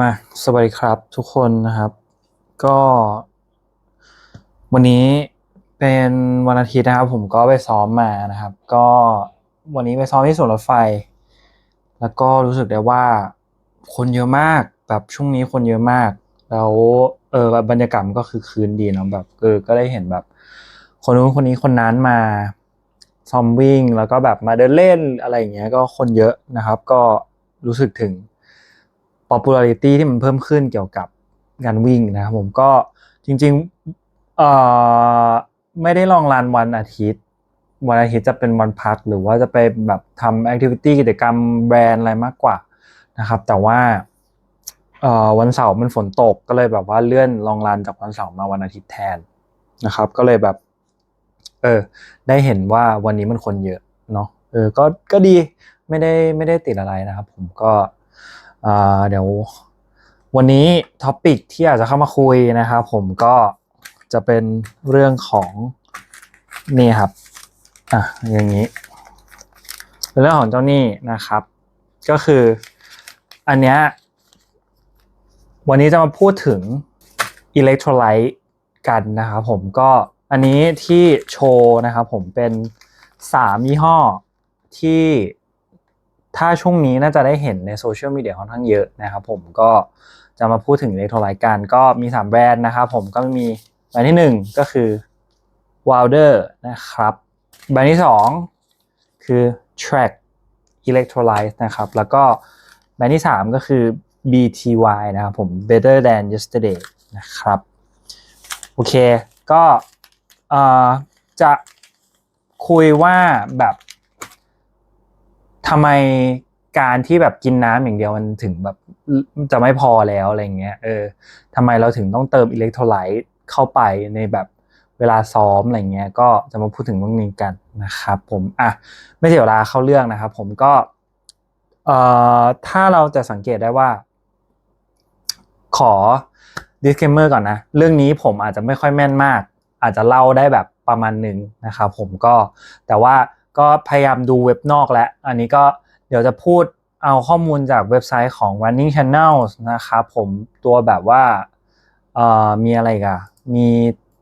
มาสวัสดีครับทุกคนนะครับ ก็ วันนี้เป็นวันอาทิตย์นะครับ ผมก็ไปซ้อมมานะครับ ก็วันนี้ไปซ้อมที่สวนรถไฟ แล้วก็รู้สึกได้ว่า คนเยอะมากแบบช่วงนี้คนเยอะมาก แล้วเออแบบบรรยากาศมันก็คือคืนดีเนาะแบบเออก็ได้เห็นแบบ คนนู้นคนนี้คนนั้นมา ซ้อมวิ่งแล้วก็แบบมาเดินเล่นอะไรอย่างเงี้ยก็คนเยอะนะครับ ก็รู้สึกถึง popularity ที่มันเพิ่มขึ้นเกี่ยวกับการวิ่งนะครับผมก็จริงๆเอ่อไม่ได้ลองรันวันอาทิตย์ วันอาทิตย์จะเป็นวันพัก หรือว่าจะไปแบบทำแอคทิวิตี้กิจกรรมแบรนด์อะไรมากกว่านะครับ แต่ว่าวันเสาร์มันฝนตกก็เลยแบบว่าเลื่อนลองรันจากวันเสาร์มาวันอาทิตย์แทนนะครับ ก็เลยแบบ เออ ได้เห็นว่าวันนี้มันคนเยอะเนาะเออก็ก็ดีไม่ได้ไม่ได้ติดอะไรนะครับ ผมก็อ่าเดี๋ยว วันนี้ท็อปิกที่อยากจะเข้ามาคุยนะครับผมก็จะเป็นเรื่องของนี่ครับอะอย่างนี้เป็นเรื่องของเจ้าหนี้นะครับ ก็คืออันเนี้ยวันนี้จะมาพูดถึงอิเล็กโทรไลต์กันนะครับผมก็ อันนี้ที่โชว์นะครับผมเป็นสามยี่ห้อที่ถ้าช่วงนี้น่าจะได้เห็นในโซเชียลมีเดียค่อนข้างเยอะนะครับผมก็จะมาพูดถึงอิเล็กโทรไลกันก็มีสามแบรนด์นะครับผมก็มีแบรนด์ที่หนึ่งก็คือ Wilder นะครับแบรนด์ที่สองคือ Track Electrolyte นะครับแล้วก็แบรนด์ที่สามก็คือ BTY นะครับผม Better Than Yesterday นะครับโอเคก็ จะคุยว่าแบบทำไมการที่แบบกินน้ำอย่างเดียวมันถึงแบบจะไม่พอแล้วอะไรเงี้ยเออทำไมเราถึงต้องเติมอิเล็กโทรไลต์เข้าไปในแบบเวลาซ้อมอะไรเงี้ยก็จะมาพูดถึงเรื่องนี้กันนะครับผมอะไม่เสียเวลาเข้าเรื่องนะครับผมก็เอ่อถ้าเราจะสังเกตได้ว่า ขอ disclaimer ก่อนนะ เรื่องนี้ผมอาจจะไม่ค่อยแม่นมาก อาจจะเล่าได้แบบประมาณหนึ่งนะครับผมก็แต่ว่าก็พยายามดูเว็บนอกแล้วอันนี้ก็เดี๋ยวจะพูดเอาข้อมูลจากเว็บไซต์ของ running channels นะครับผมตัวแบบว่ามีอะไรกันมี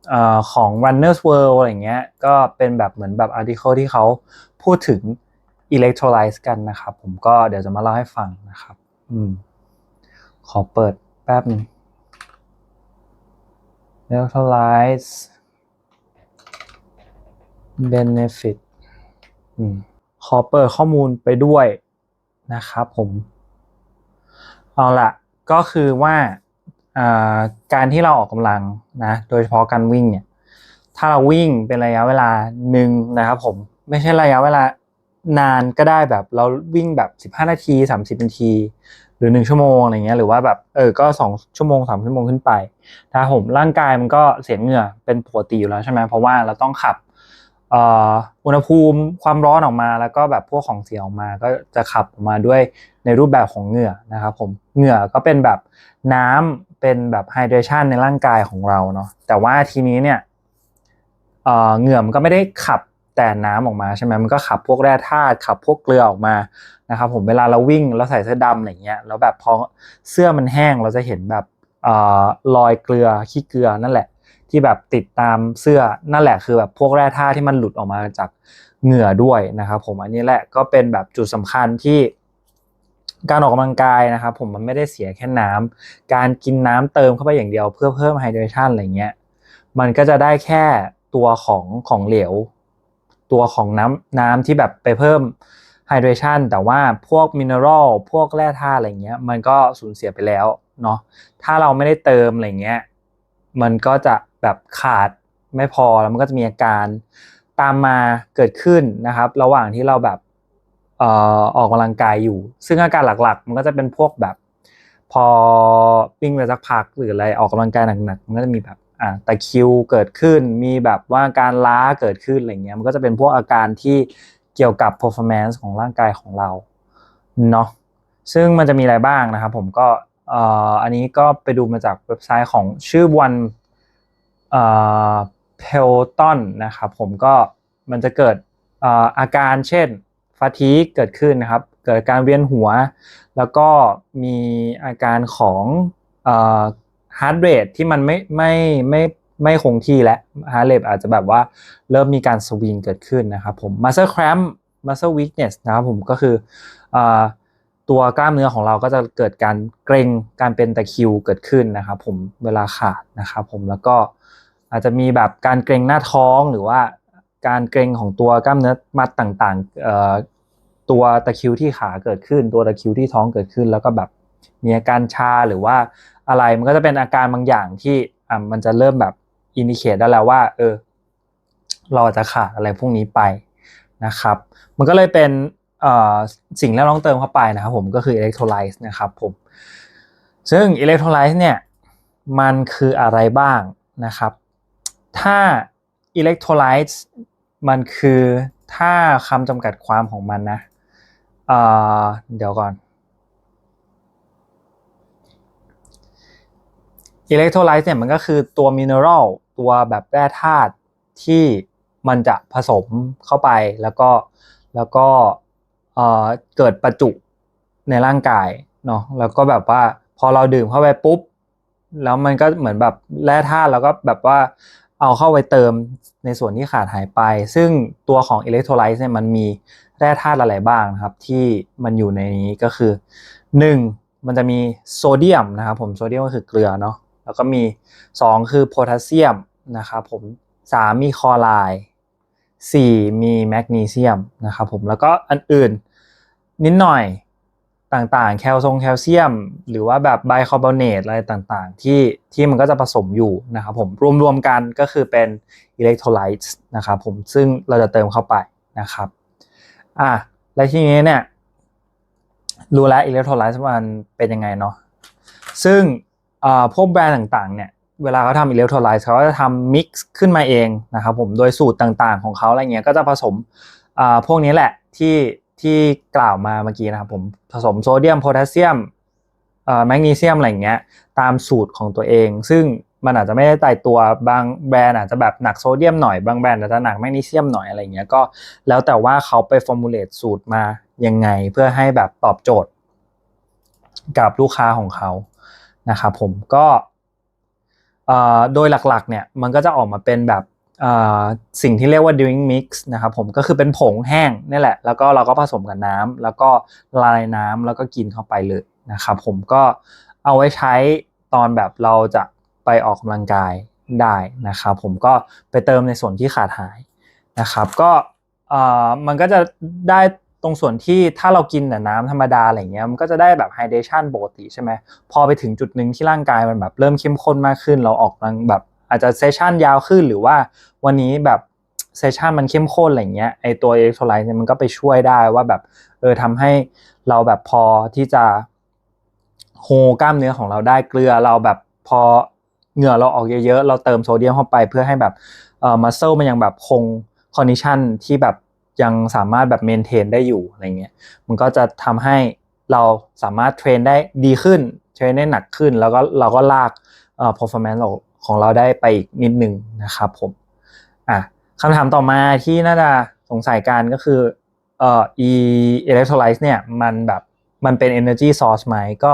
เอ่อของ runners world อะไรเงี้ยก็เป็นแบบเหมือนแบบ article ที่เขาพูดถึง electrolytes กันนะครับผมก็เดี๋ยวจะมาเล่าให้ฟังนะครับ อืม ขอเปิดแป๊บนึง electrolytes benefit อืขอเปิดข้อมูลไปด้วยนะครับผม เอาละก็คือว่าการที่เราออกกำลังนะ โดยเฉพาะการวิ่งเนี่ย ถ้าเราวิ่งเป็นระยะเวลาหนึ่งนะครับผม ไม่ใช่ระยะเวลานานก็ได้แบบเราวิ่งแบบ 15 นาที 30 นาที หรือ 1 ชั่วโมงอะไรเงี้ยหรือว่าแบบเออก็ 2 ชั่วโมง 3 ชั่วโมงขึ้นไปนะครับผมร่างกายมันก็เสียเหงื่อเป็นปกติอยู่แล้วใช่ไหมเพราะว่าเราต้องขับ อุณหภูมิความร้อนออกมาแล้วก็แบบพวกของเสียออกมาก็จะขับออกมาด้วยในรูปแบบของเหงื่อนะครับผมเหงื่อก็เป็นแบบน้ำเป็นแบบไฮเดรชันในร่างกายของเราเนาะแต่ว่าทีนี้เนี่ยเหงื่อมันก็ไม่ได้ขับแต่น้ำออกมาใช่ไหมมันก็ขับพวกแร่ธาตุขับพวกเกลือออกมานะครับผมเวลาเราวิ่งเราใส่เสื้อดำอะไรเงี้ยแล้วแบบพอเสื้อมันแห้งเราจะเห็นแบบรอยเกลือขี้เกลือนั่นแหละ ที่แบบติดตามเสื้อนั่นแหละคือแบบพวกแร่ธาตุที่มันหลุดออกมาจากเหงื่อด้วยนะครับผมอันนี้แหละก็เป็นแบบจุดสำคัญที่การออกกำลังกายนะครับผมมันไม่ได้เสียแค่น้ำการกินน้ำเติมเข้าไปอย่างเดียวเพื่อเพิ่มไฮเดรชันอะไรเงี้ยมันก็จะได้แค่ตัวของของเหลว ตัวของน้ำน้ำที่แบบไปเพิ่มไฮเดรชันแต่ว่าพวกมินเนอรัลพวกแร่ธาตุอะไรเงี้ยมันก็สูญเสียไปแล้วเนาะถ้าเราไม่ได้เติมอะไรเงี้ย มันก็จะแบบขาดไม่พอแล้วมันก็จะมีอาการตามมาเกิดขึ้นนะครับ ระหว่างที่เราแบบออออกกำลังกายอยู่ ซึ่งอาการหลักๆ มันก็จะเป็นพวกแบบ พอวิ่งไปสักพักหรืออะไรออกกำลังกายหนักๆมันก็จะมีแบบอ่าตะคิวเกิดขึ้น มีแบบว่าการล้าเกิดขึ้นอะไรเงี้ยมันก็จะเป็นพวกอาการที่เกี่ยวกับ performance ของร่างกายของเราเนาะซึ่งมันจะมีอะไรบ้างนะครับ ผมก็ อันนี้ก็ไปดูมาจากเว็บไซต์ของชื่อวันเพลตันนะครับผมก็มันจะเกิดอาการเช่นฟาทีเกิดขึ้นนะครับ เกิดการเวียนหัว แล้วก็มีอาการของเอ่อ heart rate ที่มันไม่ไม่ไม่ไม่คงที่และ heart rate อาจจะแบบว่าเริ่มมีการสวิงเกิดขึ้นนะครับผม muscle cramp muscle weakness นะครับผมก็คืออ ตัวกล้ามเนื้อของเราก็จะเกิดการเกร็งการเป็นตะคิวเกิดขึ้นนะครับผมเวลาขาดนะครับผมแล้วก็อาจจะมีแบบการเกร็งหน้าท้องหรือว่าการเกร็งของตัวกล้ามเนื้อมัดต่างๆตัวตะคิวที่ขาเกิดขึ้น ตัวตะคิวที่ท้องเกิดขึ้น แล้วก็แบบมีอาการชาหรือว่าอะไรมันก็จะเป็นอาการบางอย่างที่อะมันจะเริ่มแบบอินดิเคตได้แล้วว่าเออเราจะขาดอะไรพวกนี้ไปนะครับ มันก็เลยเป็น สิ่งที่เราต้องเติมเข้าไปนะครับผมก็คืออิเล็กโทรไลซ์นะครับผมซึ่งอิเล็กโทรไลซ์เนี่ยมันคืออะไรบ้างนะครับ ถ้าอิเล็กโทรไลซ์มันคือถ้าคำจำกัดความของมันนะเเดี๋ยวก่อนอิเล็กโทรไลซ์เนี่ยมันก็คือตัวมินเนอรัลตัวแบบแร่ธาตุที่มันจะผสมเข้าไปแล้วก็แล้วก็ เอ่อเกิดประจุในร่างกายเนาะแล้วก็แบบว่าพอเราดื่มเข้าไปปุ๊บ แล้วมันก็เหมือนแบบแร่ธาตุแล้วก็แบบว่าเอาเข้าไปเติมในส่วนที่ขาดหายไป ซึ่งตัวของอิเล็กโทรไลซ์เนี่ยมันมีแร่ธาตุอะไรบ้างนะครับ ที่มันอยู่ในนี้ก็คือ 1. มันจะมีโซเดียมนะครับผมโซเดียมก็คือเกลือเนาะแล้วก็มี 2 คือโพแทสเซียมนะครับผม3มีคลอไรด์ 4 มีแมกนีเซียมนะครับผมแล้วก็อันอื่นนิดหน่อยต่างๆ แคลซงแคลเซียม หรือว่าแบบไบคาร์บอเนตอะไรต่างๆ ที่ที่มันก็จะผสมอยู่นะครับผมรวมๆกันก็คือเป็นอิเล็กโทรไลต์นะครับผมซึ่งเราจะเติมเข้าไปนะครับอะและทีนี้เนี่ยรู้แล้วอิเล็กโทรไลต์มันเป็นยังไงเนาะซึ่งพวกแบรนด์ต่างๆเนี่ย เวลาเขาทำอิเล็กโทรไลต์เขาจะทำมิกซ์ขึ้นมาเองนะครับผมโดยสูตรต่างๆของเขาอะไรเงี้ยก็จะผสมพวกนี้แหละที่ที่กล่าวมาเมื่อกี้นะครับผมผสมโซเดียมโพแทสเซียมแมกนีเซียมอะไรเงี้ยตามสูตรของตัวเอง ซึ่งมันอาจจะไม่ได้ตายตัวบางแบรนด์อาจจะแบบหนักโซเดียมหน่อยบางแบรนด์อาจจะหนักแมกนีเซียมหน่อยอะไรเงี้ยก็แล้วแต่ว่าเขาไปฟอร์มูลเลตสูตรมายังไงเพื่อให้แบบตอบโจทย์กับลูกค้าของเขานะครับผมก็ โดยหลักๆเนี่ยมันก็จะออกมาเป็นแบบสิ่งที่เรียกว่า drink mix นะครับผมก็คือเป็นผงแห้งนี่แหละ แล้วก็เราก็ผสมกับน้ำแล้วก็ละลายน้ำแล้วก็กินเข้าไปเลยนะครับผมก็เอาไว้ใช้ตอนแบบเราจะไปออกกำลังกายได้นะครับผมก็ไปเติมในส่วนที่ขาดหายนะครับก็มันก็จะได้ ตรงส่วนที่ถ้าเรากินแต่น้ำธรรมดาอะไรเงี้ยมันก็จะได้แบบไฮเดรชันปกติใช่ไหมพอไปถึงจุดหนึ่งที่ร่างกายมันแบบเริ่มเข้มข้นมากขึ้น เราออกกำลังแบบอาจจะเซสชันยาวขึ้นหรือว่าวันนี้แบบเซสชันมันเข้มข้นอะไรเงี้ยไอตัวเล็กโทรไลต์เนี่ยมันก็ไปช่วยได้ว่าแบบเออทำให้เราแบบพอที่จะโฮกล้ามเนื้อของเราได้เกลือเราแบบพอเหงื่อเราออกเยอะๆเราเติมโซเดียมเข้าไปเพื่อให้แบบเอ่อมัสเซลมันยังแบบคงคอนดิชันที่แบบ ยังสามารถแบบเมนเทนได้อยู่อะไรเงี้ยมันก็จะทำให้เราสามารถเทรนได้ดีขึ้นเทรนได้หนักขึ้น แล้วก็เราก็ลากเอ่อ performance ของเราได้ไปอีกนิดนึงนะครับผมอะคำถามต่อมาที่น่าจะสงสัยกันก็คือเอ่อ e electrolyte เนี่ยมันแบบมันเป็น energy source ไหมก็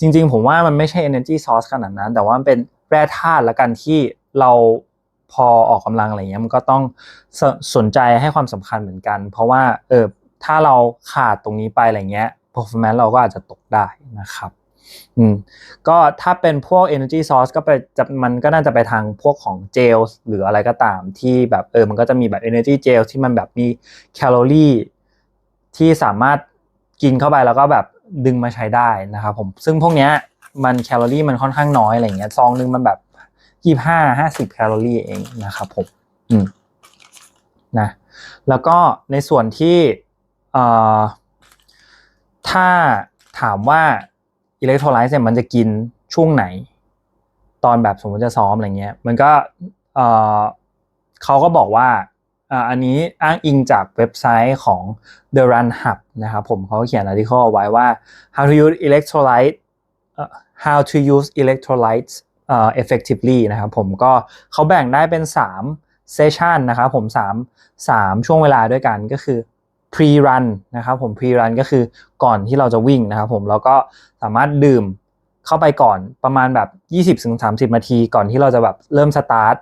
จริง ๆ ผมว่ามันไม่ใช่ energy source ขนาดนั้น แต่ว่ามันเป็นแร่ธาตุละกันที่เรา พอออกกำลังอะไรเงี้ยมันก็ต้องสสนใจให้ความสำคัญเหมือนกัน เพราะว่าเออถ้าเราขาดตรงนี้ไปอะไรเงี้ย performance เราก็อาจจะตกได้นะครับอืมก็ถ้าเป็นพวก energy source ก็ไปจะมันก็น่าจะไปทางพวกของเจลหรืออะไรก็ตามที่แบบเออมันก็จะมีแบบ energy gel ที่มันแบบมีแคลอรี่ที่สามารถกินเข้าไปแล้วก็แบบดึงมาใช้ได้นะครับผมซึ่งพวกเนี้ยมันแคลอรี่มันค่อนข้างน้อยอะไรเงี้ยซองนึงมันแบบ ยี่ห้าห้าสิบแคลอรี่เองนะครับผมอืมนะแล้วก็ในส่วนที่เอ่อถ้าถามว่าอิเล็กโทรไลต์เนี่ยมันจะกินช่วงไหน ตอนแบบสมมติจะซ้อมอะไรเงี้ย มันก็เอ่อเขาก็บอกว่าอันนี้อ้างอิงจากเว็บไซต์ของ The Run Hub นะครับผมเขาเขียน article เอาไว้ว่า how to use electrolyte uh, how to use electrolytes uh, effectively นะครับผมก็เขาแบ่งได้เป็น3 session นะครับผม3 3 ช่วงเวลาด้วยกันก็คือ pre run นะครับผม pre run ก็คือก่อนที่เราจะวิ่งนะครับผมแล้วก็สามารถดื่มเข้าไปก่อนประมาณแบบ 20-30 นาที ก่อนที่เราจะแบบเริ่มสตาร์ท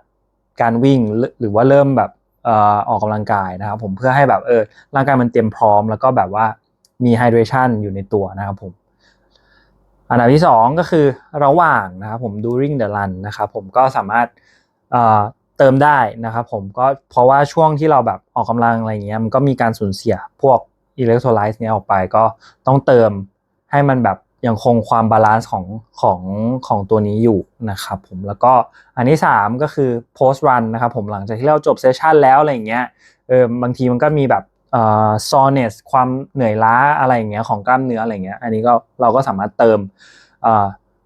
การวิ่งหรือว่าเริ่มแบบเอ่อออกกำลังกายนะครับผมเพื่อให้แบบเออร่างกายมันเตรียมพร้อมแล้วก็แบบว่ามีไฮเดรชันอยู่ในตัวนะครับผม อันดับที่สองก็คือระหว่างนะครับผม during the run นะครับผมก็สามารถเอ่อเติมได้นะครับผมก็เพราะว่าช่วงที่เราแบบออกกำลังอะไรเงี้ยมันก็มีการสูญเสียพวกอิเล็กโทรไลต์เนี้ยออกไปก็ต้องเติมให้มันแบบยังคงความบาลานซ์ของของของตัวนี้อยู่นะครับผมแล้วก็อันที่สามก็คือ post run นะครับผมหลังจากที่เราจบเซสชันแล้วอะไรเงี้ยเออบางทีมันก็มีแบบ เอ่อ soreness ความเหนื่อยล้าอะไรอย่างเงี้ยของกล้ามเนื้ออะไรเงี้ยอันนี้ก็เราก็สามารถเติม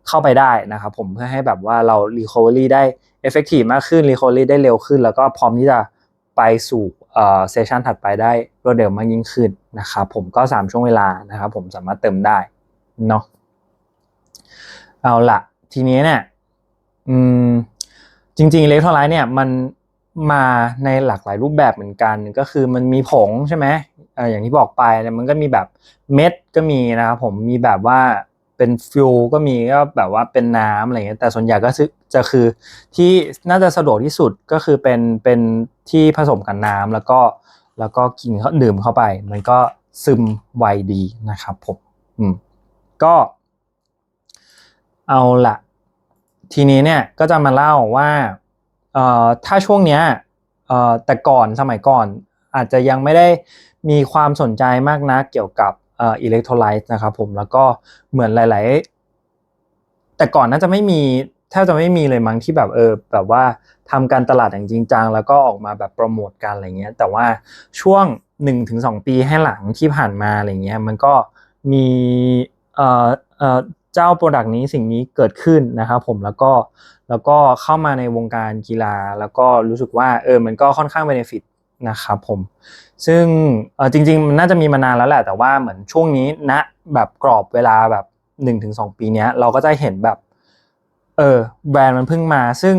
เข้าไปได้นะครับผมเพื่อให้แบบว่าเรา recovery ได้ effective มากขึ้น recovery ได้เร็วขึ้น แล้วก็พร้อมที่จะไปสู่เซสชันถัดไปได้รวดเร็วมากยิ่งขึ้นนะครับผมก็ 3 ช่วงเวลานะครับผมสามารถเติมได้เนาะเอาละทีนี้เนี่ยจริงๆอิเล็กโทรไลต์เนี่ยมัน มาในหลากหลายรูปแบบเหมือนกันก็คือมันมีผงใช่ไหมเอออย่างที่บอกไปเนี่ยมันก็มีแบบเม็ดก็มีนะครับผมมีแบบว่าเป็นฟิวก็มีก็แบบว่าเป็นน้ำอะไรเงี้ยแต่ส่วนใหญ่ก็จะคือที่น่าจะสะดวกที่สุดก็คือเป็นเป็นที่ผสมกับน้ำแล้วก็แล้วก็กินเขาดื่มเข้าไป มันก็ซึมไวดีนะครับผมอืมก็ เอาละทีนี้เนี่ยก็จะมาเล่าว่า เอ่อถ้าช่วงเนี้ยเอ่อแต่ก่อนสมัยก่อนอาจจะยังไม่ได้มีความสนใจมากนะเกี่ยวกับเอ่ออิเล็กโทรไลต์นะครับผมแล้วก็เหมือนหลาย ๆ แต่ก่อนน่าจะไม่มีแทบจะไม่มีเลยมั้งที่แบบเออแบบว่าทำการตลาดอย่างจริงจังแล้วก็ออกมาแบบโปรโมทกันอะไรเงี้ย แต่ว่าช่วง 1-2 ปีให้หลังที่ผ่านมาอะไรเงี้ยมันก็มีเอ่อเอ่อ เจ้าโปรดักต์นี้สิ่งนี้เกิดขึ้นนะครับผมแล้วก็แล้วก็เข้ามาในวงการกีฬา แล้วก็รู้สึกว่าเออมันก็ค่อนข้างเบนฟิตนะครับผมซึ่งเออจริงๆมันน่าจะมีมานานแล้วแหละ แต่ว่าเหมือนช่วงนี้ณนะแบบกรอบเวลาแบบ 1-2 ปีเนี้ยเราก็จะเห็นแบบเออแบรนด์มันเพิ่งมา ซึ่ง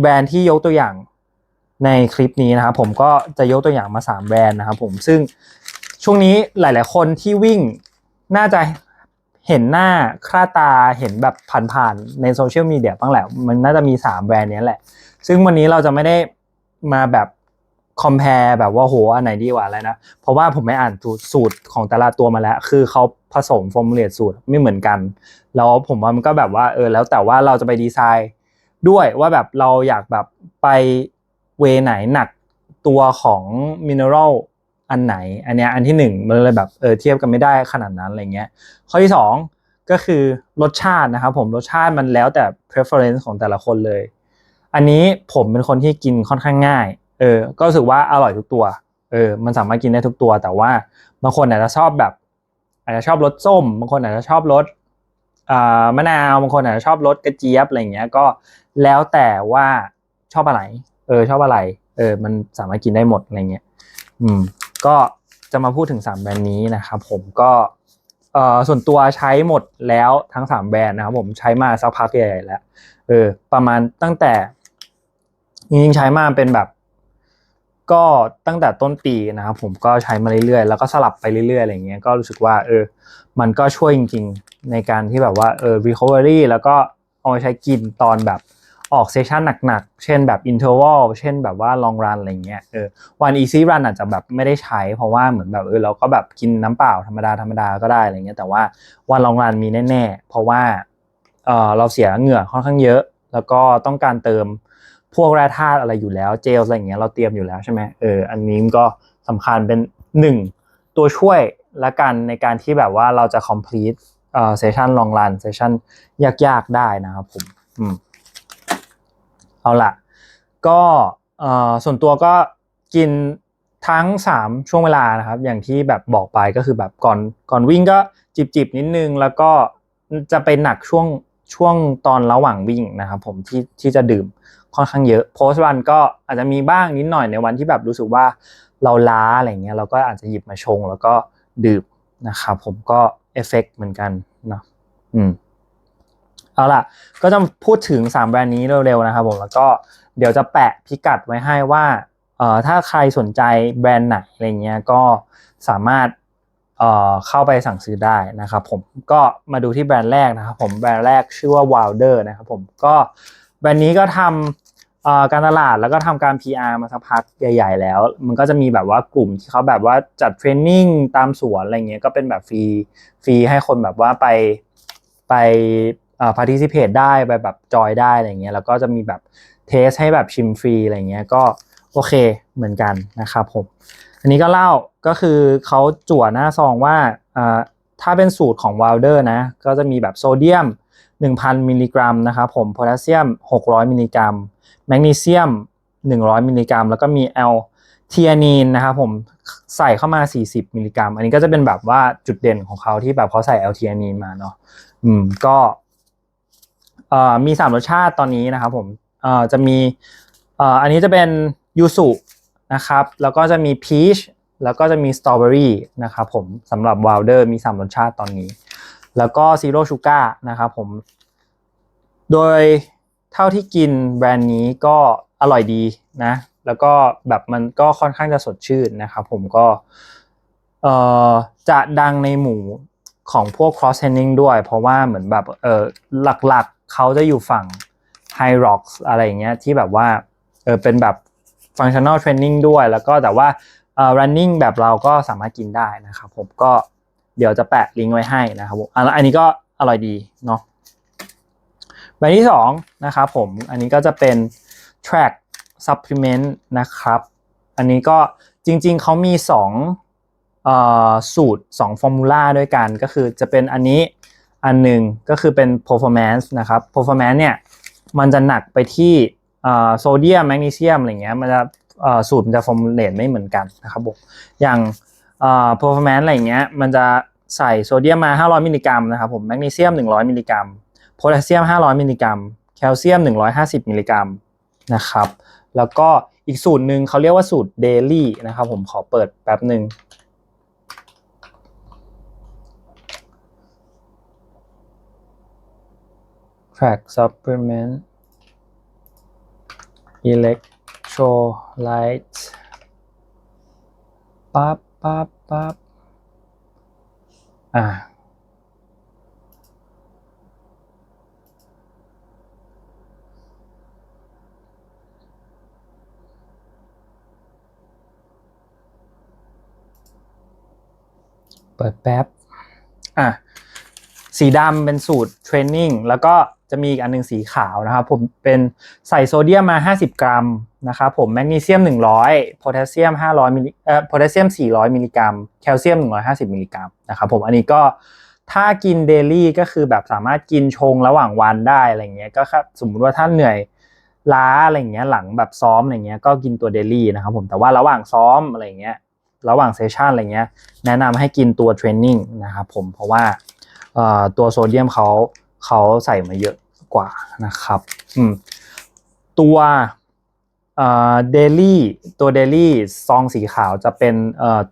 แบรนด์ที่ยกตัวอย่างในคลิปนี้นะครับผมก็จะยกตัวอย่างมา 3 แบรนด์นะครับผมซึ่งช่วงนี้หลาย ๆ คนที่วิ่งน่าจะ เห็นหน้าค่าตาเห็นแบบผ่านๆในโซเชียลมีเดียบ้างแหละ มันน่าจะมี 3 แบรนด์นี้แหละ ซึ่งวันนี้เราจะไม่ได้มาแบบคอมเพลแบบว่าโหอันไหนดีกว่าอะไรนะ เพราะว่าผมไม่อ่านสูตรของแต่ละตัวมาแล้ว คือเขาผสมฟอร์มูลเลตสูตรไม่เหมือนกัน แล้วผมว่ามันก็แบบว่าเออแล้วแต่ว่าเราจะไปดีไซน์ด้วยว่าแบบเราอยากแบบไปเวไหนหนักตัวของมินเนอรัล อันไหน อันเนี้ยอันที่หนึ่งมันเลยแบบเออเทียบกันไม่ได้ขนาดนั้นอะไรเงี้ย ข้อที่สองก็คือรสชาตินะครับผมรสชาติมันแล้วแต่ preference ของแต่ละคนเลย อันนี้ผมเป็นคนที่กินค่อนข้างง่าย เออ ก็รู้สึกว่าอร่อยทุกตัว เออ มันสามารถกินได้ทุกตัว แต่ว่าบางคนอาจจะชอบแบบ อาจจะชอบรสส้ม บางคนอาจจะชอบรสมะนาวบางคนอาจจะชอบรสกระเจี๊ยบอะไรเงี้ยก็แล้วแต่ว่าชอบอะไร เออ ชอบอะไร เออ มันสามารถกินได้หมดอะไรเงี้ย อืม ก็จะมาพูดถึง 3 แบรนด์นี้นะครับผมก็เอ่อส่วนตัวใช้หมดแล้วทั้ง 3 แบรนด์นะครับผมใช้มาสักพักใหญ่แล้วเออประมาณตั้งแต่จริงๆใช้มาเป็นแบบ ก็ตั้งแต่ต้นปีนะครับผมก็ใช้มาเรื่อยๆ แล้วก็สลับไปเรื่อยๆอะไรเงี้ยก็รู้สึกว่าเออมันก็ช่วยจริงๆ ในการที่แบบว่าเออ recovery แล้วก็เอาไปใช้กินตอนแบบ ออกเซสชันหนักๆ เช่นแบบ interval เช่นแบบว่า long run อะไรเงี้ยเออวัน easy run อาจจะแบบไม่ได้ใช้ เพราะว่าเหมือนแบบเออเราก็แบบกินน้ำเปล่าธรรมดาธรรมดาก็ได้อะไรเงี้ยแต่ว่าวัน long run มีแน่ ๆ เพราะว่าเออเราเสียเหงื่อค่อนข้างเยอะ แล้วก็ต้องการเติมพวกแร่ธาตุอะไรอยู่แล้วเจลอะไรเงี้ยเราเตรียมอยู่แล้วใช่ไหมเอออันนี้ก็สำคัญเป็นหนึ่งตัวช่วยละกันในการที่แบบว่าเราจะ complete เออเซสชัน long run เซสชันยากๆ ได้นะครับผมอืม เอาละก็ส่วนตัวก็กินทั้ง 3 ช่วงเวลานะครับ อย่างที่แบบบอกไปก็คือแบบก่อนก่อนวิ่งก็จิบจิบนิดนึง แล้วก็จะไปหนักช่วงช่วงตอนระหว่างวิ่งนะครับผมที่ที่จะดื่มค่อนข้างเยอะโพสต์วันก็อาจจะมีบ้างนิดหน่อยในวันที่แบบรู้สึกว่าเราล้าอะไรเงี้ยเราก็อาจจะหยิบมาชงแล้วก็ดื่มนะครับผมก็เอฟเฟกเหมือนกันเนาะอืม เอาล่ะ ก็จะพูดถึง 3 แบรนด์นี้เร็วๆนะครับผมแล้วก็เดี๋ยวจะแปะพิกัดไว้ให้ว่าเอ่อถ้าใครสนใจแบรนด์ไหนอะไรเงี้ยก็สามารถเอ่อเข้าไปสั่งซื้อได้นะครับผมก็มาดูที่แบรนด์แรกนะครับผมแบรนด์แรกชื่อว่า Wilder นะครับผมก็แบรนด์นี้ก็ทำเอ่อการตลาดแล้วก็ทำการ PR มาสักพักใหญ่ ๆ แล้ว มันก็จะมีแบบว่ากลุ่มที่เขาแบบว่าจัดเทรนนิ่งตามสวนอะไรเงี้ยก็เป็นแบบฟรีฟรีให้คนแบบว่าไปไป เอ่อ participate ได้ไปแบบจอยได้อะไรเงี้ยแล้วก็จะมีแบบเทสให้แบบชิมฟรีอะไรเงี้ยก็โอเคเหมือนกันนะครับผมอันนี้ก็เล่าก็คือเขาจั่วหน้าซองว่าอ่าถ้าเป็นสูตรของว Wilder นะก็จะมีแบบโซเดียม 1,000 มิลลิกรัมนะครับผมโพแทสเซียม 600 มิลลิกรัม แมกนีเซียม 100 มิลลิกรัม แล้วก็มีแอลเทียนีนนะครับผมใส่เข้ามา 40 มิลลิกรัม อันนี้ก็จะเป็นแบบว่าจุดเด่นของเขาที่แบบเขาใส่แอลเทียนีนมาเนาะอืมก็ เอ่อมี3รสชาติตอนนี้นะครับผมจะมีอันนี้จะเป็นยูสุนะครับแล้วก็จะมีพีชแล้วก็จะมีสตรอเบอรี่นะครับผมสำหรับว i l เดอร์มี3รสชาติตอนนี้ แล้วก็ซีโร่ชูการ์นะครับผม โดยเท่าที่กินแบรนด์นี้ก็อร่อยดีนะ แล้วก็แบบมันก็ค่อนข้างจะสดชื่นนะครับผมก็เอ่อจะดังในหมู่ของพวก cross training ด้วย เพราะว่าเหมือนแบบเออหลักๆ เขาจะอยู่ฝั่ง high rocks อะไรอย่างเงี้ยที่แบบว่าเออเป็นแบบ functional training ด้วย แล้วก็แต่ว่าเอ่อ running แบบเราก็สามารถกินได้นะครับผมก็เดี๋ยวจะแปะลิงก์ไว้ให้นะครับผมอันนี้ก็อร่อยดีเนาะใบที่สองนะครับผมอันนี้ก็จะเป็น track supplement นะครับ อันนี้ก็จริงๆเขามีสองสูตร 2 ฟอร์มูลาด้วยกันก็คือจะเป็นอันนี้ อันหนึ่งก็คือเป็น performance นะครับ performance เนี่ยมันจะหนักไปที่โซเดียมแมกนีเซียมอะไรเงี้ยมันจะสูตรมันจะฟอร์มูลเลตไม่เหมือนกันนะครับผมอย่าง performance อะไรเงี้ยมันจะใส่โซเดียมมา 500 มิลลิกรัมนะครับผมแมกนีเซียม 100 มิลลิกรัมโพแทสเซียม 500 มิลลิกรัมแคลเซียม 150 มิลลิกรัมนะครับแล้วก็อีกสูตรหนึ่งเขาเรียกว่าสูตรเดลี่นะครับผมขอเปิดแป๊บหนึ่ง track supplement electrolyte ปั๊บปั๊บปั๊บอ่าเปิดแป๊บ อะ สีดำเป็นสูตรเทรนนิ่ง แล้วก็ จะมีอีกอันหนึงสีขาวนะครับผมเป็นใส่โซเดียมมา 50 กรัมนะครับผมแมกนีเซียม 100 โพแทสเซียม 500มิลลิเอ่อโพแทสเซียม 400 มิลลิกรัม แคลเซียม 150 มิลลิกรัมนะครับผมอันนี้ก็ถ้ากินเดลี่ก็คือแบบสามารถกินชงระหว่างวันได้อะไรเงี้ยก็ครับสมมุติว่าถ้าเหนื่อยล้าอะไรเงี้ยหลังแบบซ้อมอะไรเงี้ยก็กินตัวเดลี่นะครับผมแต่ว่าระหว่างซ้อมอะไรเงี้ยระหว่างเซสชันอะไรเงี้ยแนะนำให้กินตัวเทรนนิ่งนะครับผมเพราะว่าตัวโซเดียมเขา เขาใส่มาเยอะกว่านะครับอืมตัวเดลี่ตัวเดลี่ซองสีขาวจะเป็น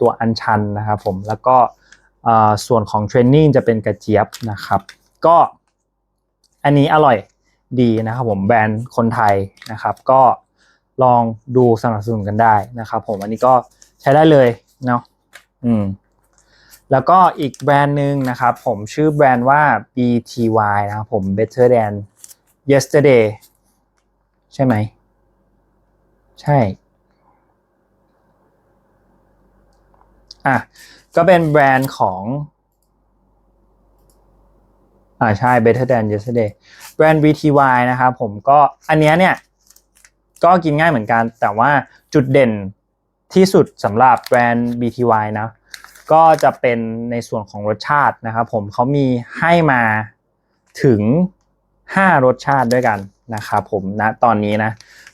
ตัวอัญชันนะครับผมแล้วก็ส่วนของเทรนนิ่งจะเป็นกระเจี๊ยบนะครับ ก็อันนี้อร่อยดีนะครับผมแบรนด์คนไทยนะครับ ก็ลองดูสนับสนุนกันได้นะครับผมอันนี้ก็ใช้ได้เลยเนาะอืม แล้วก็อีกแบรนด์หนึ่งนะครับ ผมชื่อแบรนด์ว่า BTY นะครับผม Better Than Yesterday ใช่ไหม ใช่ อะ ก็เป็นแบรนด์ของ อ่าใช่ Better Than Yesterday แบรนด์ BTY นะครับผมก็อันเนี้ยเนี่ย ก็กินง่ายเหมือนกัน แต่ว่าจุดเด่นที่สุดสำหรับแบรนด์ BTY นะ ก็จะเป็นในส่วนของรสชาตินะครับผมเขามีให้มาถึง 5 รสชาติด้วยกันนะครับผมนะตอนนี้นะ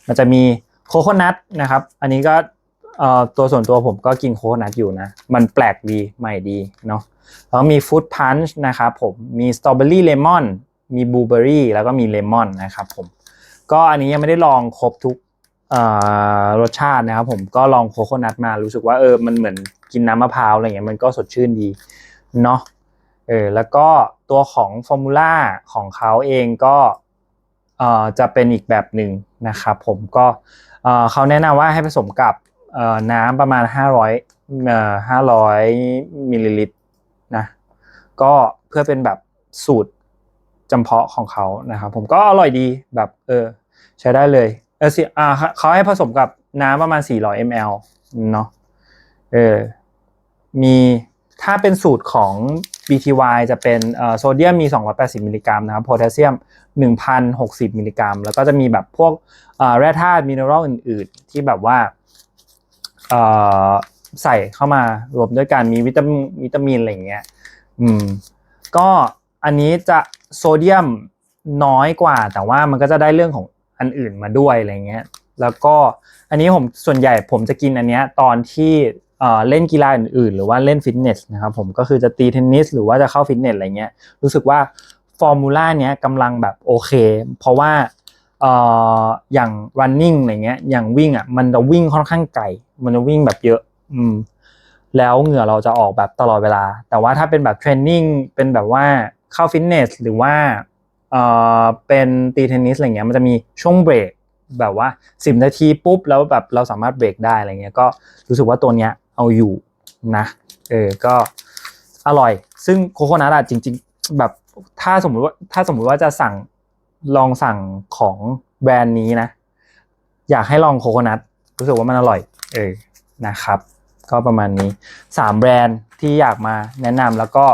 มันจะมีโคโคนัทนะครับ อันนี้ก็ตัวส่วนตัวผมก็กินโคโคนัทอยู่นะ มันแปลกดีใหม่ดีเนาะแล้วมีฟู้ดพันช์นะครับผมมีสตรอเบอรี่เลมอนมีบลูเบอรี่แล้วก็มีเลมอนนะครับผมก็อันนี้ยังไม่ได้ลองครบทุก รสชาตินะครับผมก็ลองโคโคนัทมารู้สึกว่าเออมันเหมือนกินน้ำมะพร้าวอะไรเงี้ยมันก็สดชื่นดีเนาะเออแล้วก็ตัวของฟอร์มูล่าของเขาเองก็เออจะเป็นอีกแบบหนึ่งนะครับผมก็เออเขาแนะนำว่าให้ผสมกับเอ่อน้ำประมาณ 500เอ่อ500มิลลิลิตรนะก็เพื่อเป็นแบบสูตรจำเพาะของเขานะครับผมก็อร่อยดีแบบเออใช้ได้เลย เออสิอ่าเขาให้ผสมกับน้ำประมาณ 400 ml เนาะเออมีถ้าเป็นสูตรของ BTY จะเป็นโซเดียมมี 280 มิลลิกรัมนะครับโพแทสเซียม 1,060 มิลลิกรัม แล้วก็จะมีแบบพวกแร่ธาตุมินเนอรัลอื่น ๆ ที่แบบว่าใส่เข้ามารวมด้วยกันมีวิตามินวิตามินอะไรอย่างเงี้ยอืมก็อันนี้จะโซเดียมน้อยกว่า แต่ว่ามันก็จะได้เรื่องของ อันอื่นมาด้วยอะไรเงี้ย แล้วก็อันนี้ผมส่วนใหญ่ผมจะกินอันเนี้ยตอนที่เอ่อเล่นกีฬาอื่นๆ หรือว่าเล่นฟิตเนสนะครับผมก็คือจะตีเทนนิสหรือว่าจะเข้าฟิตเนสอะไรเงี้ยรู้สึกว่าฟอร์มูล่าเนี้ยกำลังแบบโอเค เพราะว่าเอ่ออย่าง running อะไรเงี้ยอย่างวิ่งอะมันจะวิ่งค่อนข้างไกลมันจะวิ่งแบบเยอะอืมแล้วเหงื่อเราจะออกแบบตลอดเวลา แต่ว่าถ้าเป็นแบบเทรนนิ่งเป็นแบบว่าเข้าฟิตเนสหรือว่า เอ่อเป็นตีเทนนิสอะไรเงี้ยมันจะมีช่วงเบรกแบบว่า 10 นาทีปุ๊บแล้วแบบเราสามารถเบรกได้อะไรเงี้ยก็รู้สึกว่าตัวเนี้ยเอาอยู่นะเออก็อร่อย ซึ่งโคโคนัทอะจริง ๆ แบบถ้าสมมุติว่าถ้าสมมุติว่าจะสั่งลองสั่งของแบรนด์นี้นะ อยากให้ลองโคโคนัทรู้สึกว่ามันอร่อย เออนะครับ ก็ประมาณนี้สามแบรนด์ที่อยากมาแนะนำแล้วก็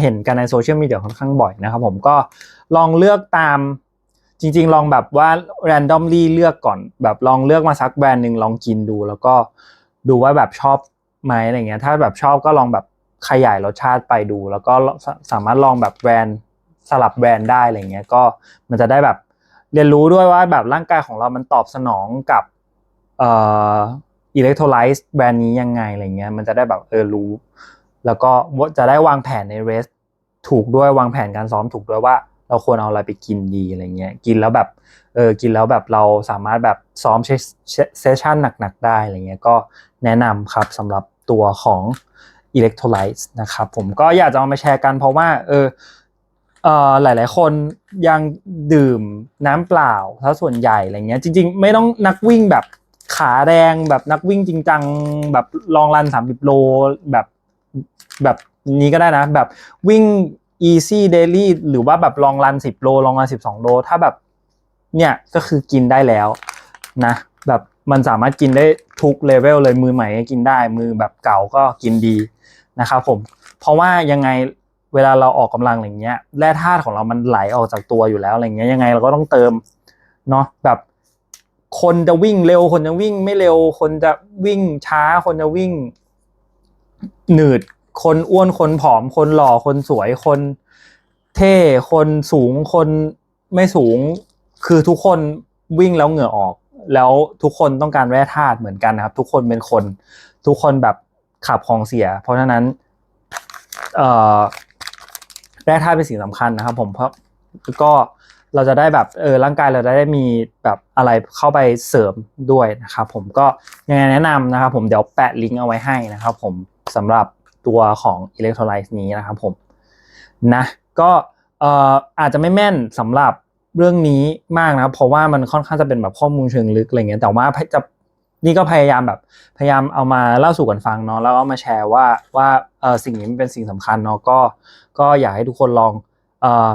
เห็นกันในโซเชียลมีเดียค่อนข้างบ่อยนะครับผมก็ลองเลือกตามจริง ๆ ลองแบบว่า randomly เลือกก่อน แบบลองเลือกมาสักแบรนด์หนึ่งลองกินดู แล้วก็ดูว่าแบบชอบไหมอะไรเงี้ย ถ้าแบบชอบก็ลองแบบขยายรสชาติไปดู แล้วก็สามารถลองแบบแบรนด์สลับแบรนด์ได้อะไรเงี้ยก็มันจะได้แบบเรียนรู้ด้วยว่าแบบร่างกายของเรามันตอบสนองกับอิเล็กโทรไลซ์แบรนด์นี้ยังไงอะไรเงี้ยมันจะได้แบบเออรู้ แล้วก็จะได้วางแผนในเรสถูกด้วยวางแผนการซ้อมถูกด้วยว่า เราควรเอาอะไรไปกินดีอะไรเงี้ยกินแล้วแบบเออกินแล้วแบบเราสามารถแบบซ้อมเซสชันหนักๆได้อะไรเงี้ยก็แนะนำครับสำหรับตัวของ electrolytes นะครับผมก็อยากจะเอามาแชร์กันเพราะว่าเออเอ่อหลายๆคนยังดื่มน้ำเปล่าถ้าส่วนใหญ่อะไรเงี้ยจริงๆ ไม่ต้องนักวิ่งแบบขาแดงแบบนักวิ่งจริงจังแบบลองรันสามสิบโลแบบ แบบนี้ก็ได้นะ แบบวิ่ง easy daily หรือว่าแบบลองรันสิบโล ลองรันสิบสองโล ถ้าแบบเนี่ยก็คือกินได้แล้วนะ แบบมันสามารถกินได้ทุกเลเวลเลยมือใหม่ก็กินได้มือแบบเก่าก็กินดีนะครับผม เพราะว่ายังไงเวลาเราออกกำลังอะไรเงี้ยแร่ธาตุของเรามันไหลออกจากตัวอยู่แล้วอะไรเงี้ยยังไงเราก็ต้องเติมเนาะแบบคนจะวิ่งเร็วคนจะวิ่งไม่เร็ว คนจะวิ่งช้าคนจะวิ่ง หนืด คนอ้วนคนผอม คนหล่อคนสวยคนเท่คนสูงคนไม่สูง คือทุกคนวิ่งแล้วเหงื่อออก แล้วทุกคนต้องการแร่ธาตุเหมือนกันนะครับ ทุกคนเป็นคน ทุกคนแบบขับของเสีย เพราะฉะนั้นแร่ธาตุเป็นสิ่งสำคัญนะครับ ผมเพราะก็เราจะได้แบบเออร่างกายเราได้มีแบบอะไรเข้าไปเสริมด้วยนะครับผมก็ยังไงแนะนำนะครับผมเดี๋ยวแปะลิงก์เอาไว้ให้นะครับผม สำหรับตัวของ electrolyte นี้นะครับผมนะก็อาจจะไม่แม่นสำหรับเรื่องนี้มากนะครับเพราะว่ามันค่อนข้างจะเป็นแบบข้อมูลเชิงลึกอะไรเงี้ยแต่ว่าจะนี่ก็พยายามแบบพยายามเอามาเล่าสู่กันฟังเนาะแล้วก็มาแชร์ว่าว่าเออสิ่งนี้มันเป็นสิ่งสำคัญเนาะก็ก็อยากให้ทุกคนลองเอ่อ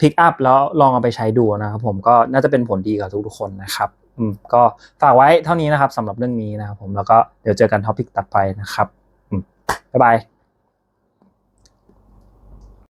พิกอัพแล้วลองเอาไปใช้ดูนะครับผมก็น่าจะเป็นผลดีกับทุกๆคนนะครับอืมก็ฝากไว้เท่านี้นะครับสำหรับเรื่องนี้นะครับผมแล้วก็เดี๋ยวเจอกันท็อปิกต่อไปนะครับ 拜拜。